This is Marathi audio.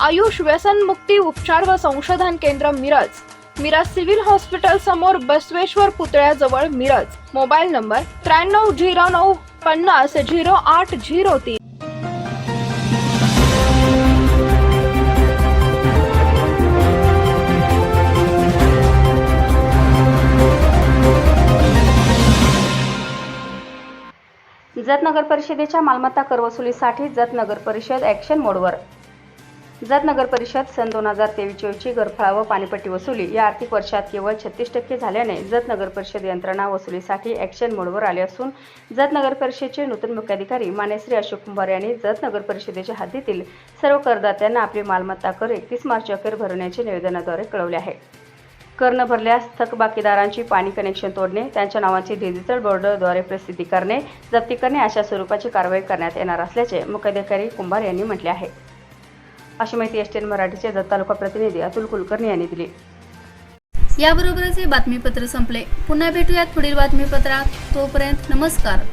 आयुष व्यसन मुक्ती उपचार व संशोधन केंद्र मिरज. मिरज सिव्हिल हॉस्पिटल समोर बसवेश्वर पुतळ्याजवळ मिरज. मोबाईल नंबर त्र्याण्णव झिरो नऊ पन्नास झिरो आठ झिरो तीन. जत नगर परिषदेच्या मालमत्ता करवसुलीसाठी जत नगर परिषद ॲक्शन मोडवर जत नगर परिषद सन दोन हजार तेवीस चोवीसची घरफळा व पाणीपट्टी वसुली. या आर्थिक वर्षात केवळ छत्तीस टक्के झाल्याने जत नगर परिषद यंत्रणा वसुलीसाठी ॲक्शन मोडवर आले असून जत नगर परिषदेचे नूतन मुख्याधिकारी मानेश्री अशोक कुंभार यांनी जत नगर परिषदेच्या हद्दीतील सर्व करदात्यांना आपली मालमत्ता कर एकतीस मार्च अखेर भरण्याचे निवेदनाद्वारे कळवले आहे. कर न भरल्यास थकबाकीदारांची पाणी कनेक्शन तोडणे त्यांच्या नावांची डिजिटल बोर्डद्वारे प्रसिद्धी करणे जप्ती करणे अशा स्वरूपाची कारवाई करण्यात येणार असल्याचे मुख्याधिकारी कुंभार यांनी म्हटले आहे. अशी माहिती एस टी एन मराठीचे जत तालुका प्रतिनिधी अतुल कुलकर्णी यांनी दिली. याबरोबरच हे बातमीपत्र संपले. पुन्हा भेटूयात पुढील बातमीपत्रात. तोपर्यंत नमस्कार.